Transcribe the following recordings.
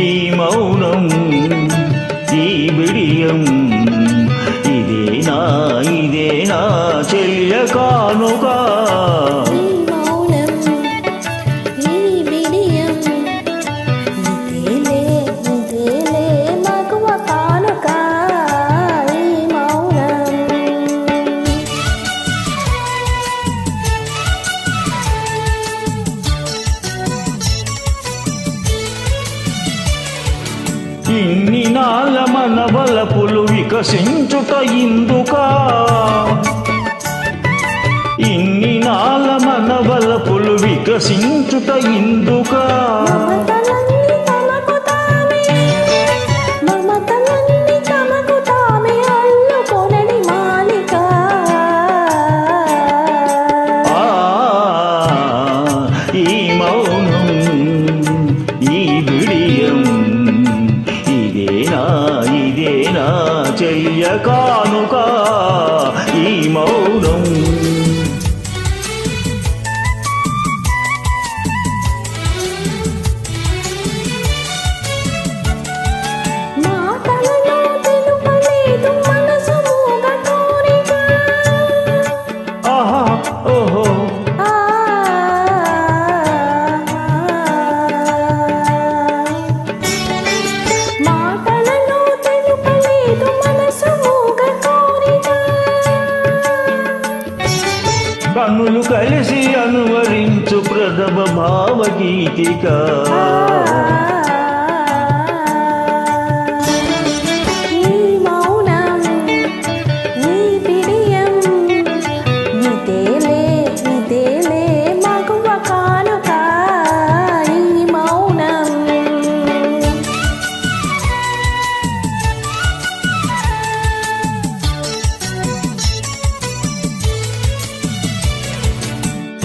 ఈ మౌనం ఈ బిడియం ఇన్ని నాల మన వలపులు వికసించుట ఇందుకా. ఇన్ని నాల మన వలపులు వికసించుట ఇందుక. ఇదేనా చెయ్య కానుకా కన్నులు కలిసి అనువరించు ప్రథమ భావగీతిక.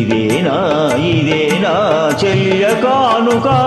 ఇదేనా ఇదేనా చెయ్య కానుకా?